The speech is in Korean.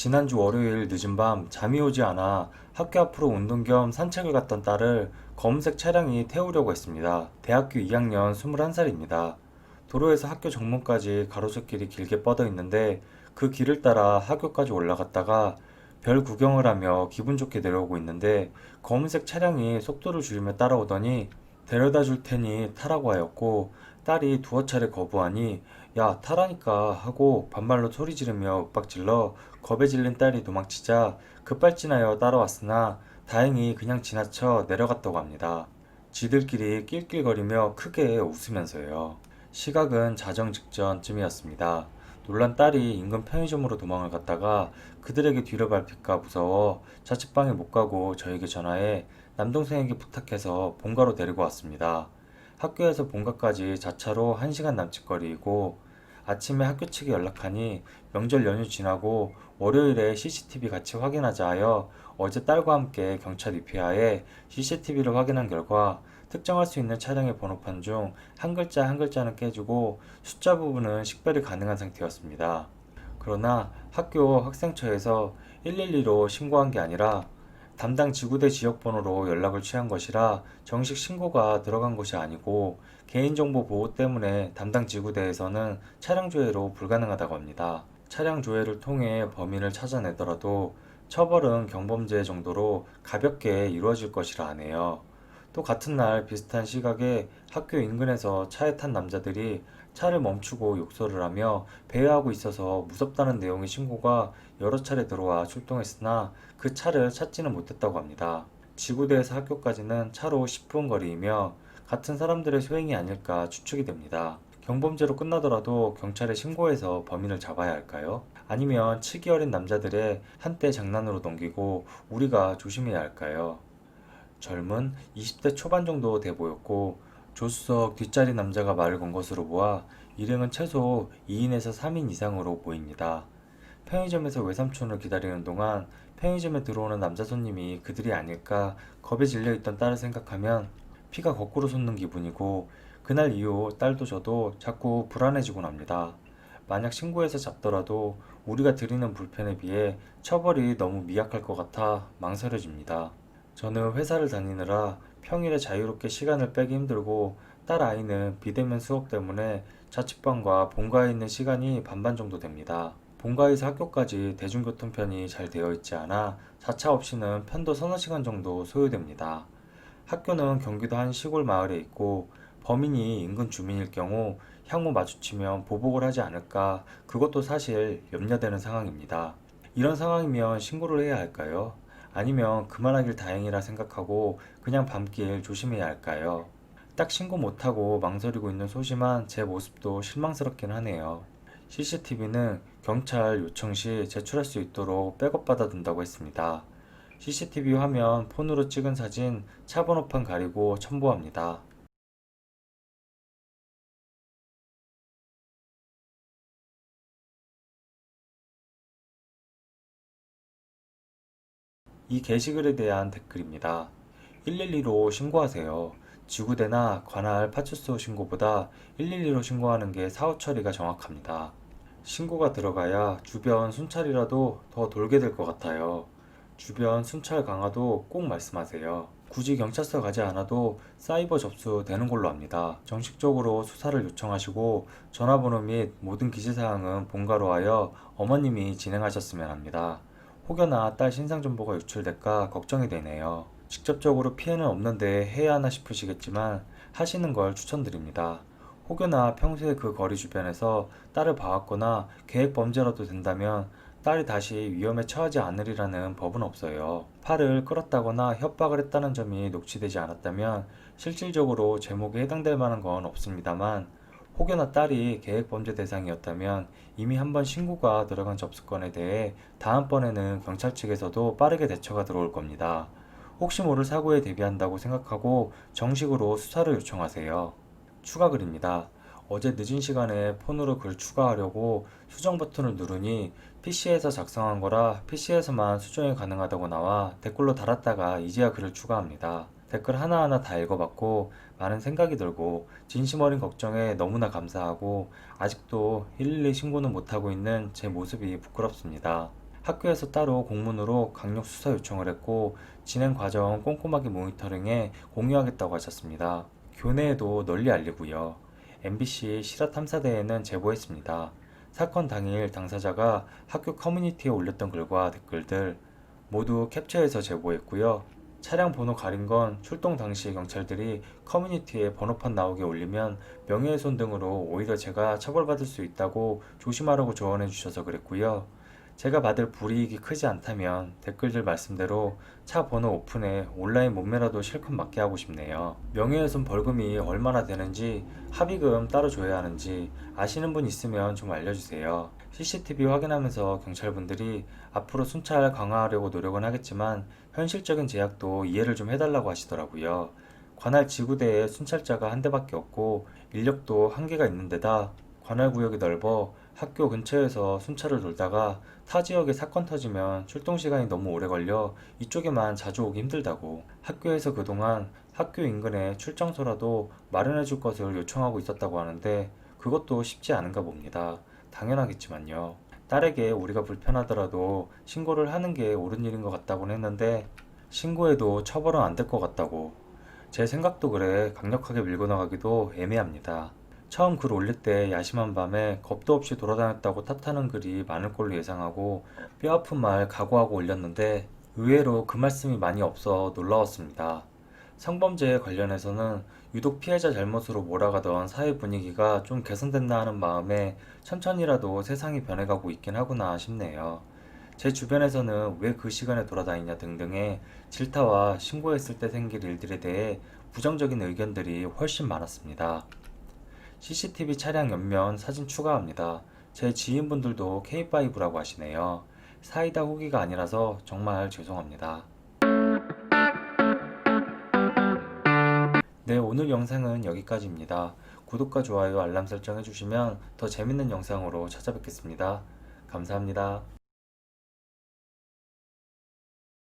지난주 월요일 늦은 밤 잠이 오지 않아 학교 앞으로 운동 겸 산책을 갔던 딸을 검은색 차량이 태우려고 했습니다. 대학교 2학년 21살입니다. 도로에서 학교 정문까지 가로수길이 길게 뻗어 있는데 그 길을 따라 학교까지 올라갔다가 별 구경을 하며 기분 좋게 내려오고 있는데 검은색 차량이 속도를 줄이며 따라오더니 데려다 줄 테니 타라고 하였고 딸이 두어 차례 거부하니 야 타라니까 하고 반말로 소리 지르며 윽박질러 겁에 질린 딸이 도망치자 급발진하여 따라왔으나 다행히 그냥 지나쳐 내려갔다고 합니다. 지들끼리 낄낄거리며 크게 웃으면서요. 시각은 자정 직전쯤이었습니다. 놀란 딸이 인근 편의점으로 도망을 갔다가 그들에게 뒤를 밟힐까 무서워 자취방에 못 가고 저에게 전화해 남동생에게 부탁해서 본가로 데리고 왔습니다. 학교에서 본가까지 자차로 1시간 남짓 거리이고 아침에 학교 측에 연락하니 명절 연휴 지나고 월요일에 CCTV 같이 확인하자 하여 어제 딸과 함께 경찰 입회하에 CCTV를 확인한 결과 특정할 수 있는 차량의 번호판 중 한 글자 한 글자는 깨지고 숫자 부분은 식별이 가능한 상태였습니다. 그러나 학교 학생처에서 112로 신고한 게 아니라 담당 지구대 지역번호로 연락을 취한 것이라 정식 신고가 들어간 것이 아니고 개인정보 보호 때문에 담당 지구대에서는 차량 조회로 불가능하다고 합니다. 차량 조회를 통해 범인을 찾아내더라도 처벌은 경범죄 정도로 가볍게 이루어질 것이라 하네요. 또 같은 날 비슷한 시각에 학교 인근에서 차에 탄 남자들이 차를 멈추고 욕설을 하며 배회하고 있어서 무섭다는 내용의 신고가 여러 차례 들어와 출동했으나 그 차를 찾지는 못했다고 합니다. 지구대에서 학교까지는 차로 10분 거리이며 같은 사람들의 소행이 아닐까 추측이 됩니다. 경범죄로 끝나더라도 경찰에 신고해서 범인을 잡아야 할까요? 아니면 치기 어린 남자들의 한때 장난으로 넘기고 우리가 조심해야 할까요? 젊은 20대 초반 정도 돼 보였고 조수석 뒷자리 남자가 말을 건 것으로 보아 일행은 최소 2인에서 3인 이상으로 보입니다. 편의점에서 외삼촌을 기다리는 동안 편의점에 들어오는 남자 손님이 그들이 아닐까 겁에 질려 있던 딸을 생각하면 피가 거꾸로 솟는 기분이고 그날 이후 딸도 저도 자꾸 불안해지곤 합니다. 만약 신고해서 잡더라도 우리가 드리는 불편에 비해 처벌이 너무 미약할 것 같아 망설여집니다. 저는 회사를 다니느라 평일에 자유롭게 시간을 빼기 힘들고 딸 아이는 비대면 수업 때문에 자취방과 본가에 있는 시간이 반반 정도 됩니다. 본가에서 학교까지 대중교통편이 잘 되어 있지 않아 자차 없이는 편도 서너 시간 정도 소요됩니다. 학교는 경기도 한 시골 마을에 있고 범인이 인근 주민일 경우 향후 마주치면 보복을 하지 않을까 그것도 사실 염려되는 상황입니다. 이런 상황이면 신고를 해야 할까요? 아니면 그만하길 다행이라 생각하고 그냥 밤길 조심해야 할까요? 딱 신고 못하고 망설이고 있는 소심한 제 모습도 실망스럽긴 하네요. CCTV는 경찰 요청 시 제출할 수 있도록 백업받아 둔다고 했습니다. CCTV 화면 폰으로 찍은 사진 차 번호판 가리고 첨부합니다. 이 게시글에 대한 댓글입니다. 112로 신고하세요. 지구대나 관할 파출소 신고보다 112로 신고하는 게 사후 처리가 정확합니다. 신고가 들어가야 주변 순찰이라도 더 돌게 될 것 같아요. 주변 순찰 강화도 꼭 말씀하세요. 굳이 경찰서 가지 않아도 사이버 접수 되는 걸로 합니다. 정식적으로 수사를 요청하시고 전화번호 및 모든 기재사항은 본가로 하여 어머님이 진행하셨으면 합니다. 혹여나 딸 신상 정보가 유출될까 걱정이 되네요. 직접적으로 피해는 없는데 해야 하나 싶으시겠지만 하시는 걸 추천드립니다. 혹여나 평소에 그 거리 주변에서 딸을 봐왔거나 계획 범죄라도 된다면 딸이 다시 위험에 처하지 않으리라는 법은 없어요. 팔을 끌었다거나 협박을 했다는 점이 녹취되지 않았다면 실질적으로 제목에 해당될 만한 건 없습니다만 혹여나 딸이 계획 범죄 대상이었다면 이미 한 번 신고가 들어간 접수건에 대해 다음번에는 경찰 측에서도 빠르게 대처가 들어올 겁니다. 혹시 모를 사고에 대비한다고 생각하고 정식으로 수사를 요청하세요. 추가 글입니다. 어제 늦은 시간에 폰으로 글 추가하려고 수정 버튼을 누르니 PC에서 작성한 거라 PC에서만 수정이 가능하다고 나와 댓글로 달았다가 이제야 글을 추가합니다. 댓글 하나하나 다 읽어봤고 많은 생각이 들고 진심 어린 걱정에 너무나 감사하고 아직도 112 신고는 못하고 있는 제 모습이 부끄럽습니다. 학교에서 따로 공문으로 강력 수사 요청을 했고 진행 과정 꼼꼼하게 모니터링해 공유하겠다고 하셨습니다. 교내에도 널리 알리고요. MBC 실화 탐사대에는 제보했습니다. 사건 당일 당사자가 학교 커뮤니티에 올렸던 글과 댓글들 모두 캡처해서 제보했고요. 차량 번호 가린 건 출동 당시 경찰들이 커뮤니티에 번호판 나오게 올리면 명예훼손 등으로 오히려 제가 처벌받을 수 있다고 조심하라고 조언해 주셔서 그랬고요. 제가 받을 불이익이 크지 않다면 댓글들 말씀대로 차 번호 오픈에 온라인 몸매라도 실컷 맞게 하고 싶네요. 명예훼손 벌금이 얼마나 되는지 합의금 따로 줘야 하는지 아시는 분 있으면 좀 알려주세요. CCTV 확인하면서 경찰분들이 앞으로 순찰 강화하려고 노력은 하겠지만 현실적인 제약도 이해를 좀 해달라고 하시더라고요. 관할 지구대에 순찰자가 한 대밖에 없고 인력도 한계가 있는 데다 관할 구역이 넓어 학교 근처에서 순찰을 돌다가 타 지역에 사건 터지면 출동 시간이 너무 오래 걸려 이쪽에만 자주 오기 힘들다고 학교에서 그동안 학교 인근에 출장소라도 마련해 줄 것을 요청하고 있었다고 하는데 그것도 쉽지 않은가 봅니다. 당연하겠지만요. 딸에게 우리가 불편하더라도 신고를 하는 게 옳은 일인 것 같다고는 했는데 신고해도 처벌은 안 될 것 같다고 제 생각도 그래 강력하게 밀고 나가기도 애매합니다. 처음 글 올릴 때 야심한 밤에 겁도 없이 돌아다녔다고 탓하는 글이 많을 걸로 예상하고 뼈아픈 말 각오하고 올렸는데 의외로 그 말씀이 많이 없어 놀라웠습니다. 성범죄에 관련해서는 유독 피해자 잘못으로 몰아가던 사회 분위기가 좀 개선됐나 하는 마음에 천천히라도 세상이 변해가고 있긴 하구나 싶네요. 제 주변에서는 왜 그 시간에 돌아다니냐 등등의 질타와 신고했을 때 생길 일들에 대해 부정적인 의견들이 훨씬 많았습니다. CCTV 차량 옆면 사진 추가합니다. 제 지인분들도 K5라고 하시네요. 사이다 후기가 아니라서 정말 죄송합니다. 네, 오늘 영상은 여기까지입니다. 구독과 좋아요, 알람 설정 해주시면 더 재밌는 영상으로 찾아뵙겠습니다. 감사합니다.